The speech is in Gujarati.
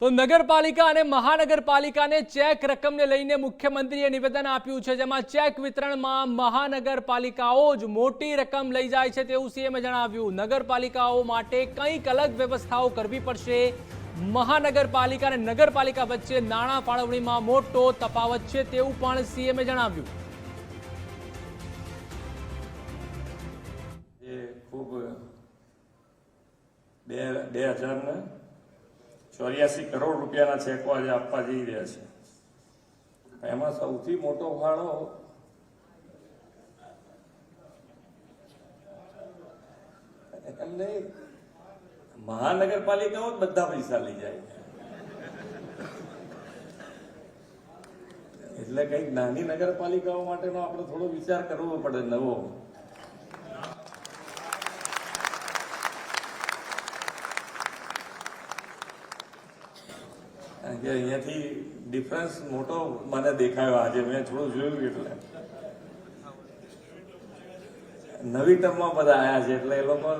તો નગરપાલિકા અને મહાનગરપાલિકાને ચેક રકમને લઈને મુખ્યમંત્રીએ નિવેદન આપ્યું છે, જેમાં ચેક વિતરણમાં મહાનગરપાલિકાઓ જ મોટી રકમ લઈ જાય છે તેવું સીએમએ જણાવ્યું. નગરપાલિકાઓ માટે કંઈક અલગ વ્યવસ્થાઓ કરવી પડશે. મહાનગરપાલિકા અને નગરપાલિકા વચ્ચે નાણાં ફાળવણીમાં મોટો તફાવત છે તેવું પણ સીએમએ જણાવ્યું. બે બે હજાર ને ચોર્યાસી કરોડ રૂપિયાના ચેકો આજે આપવા જઈ રહ્યા છે. એમાં સૌથી મોટો ફાળો એમને મહાનગરપાલિકાઓ જ બધા પૈસા લઈ જાય. એટલે કંઈક નાની નગરપાલિકાઓ માટેનો આપણે થોડો વિચાર કરવો પડે નવો. કારણ કે અહીંયાથી ડિફરન્સ મોટો મને દેખાયો આજે. મેં થોડું જોયું એટલે. નવી ટર્મમાં બધા આવ્યા છે એટલે એ લોકો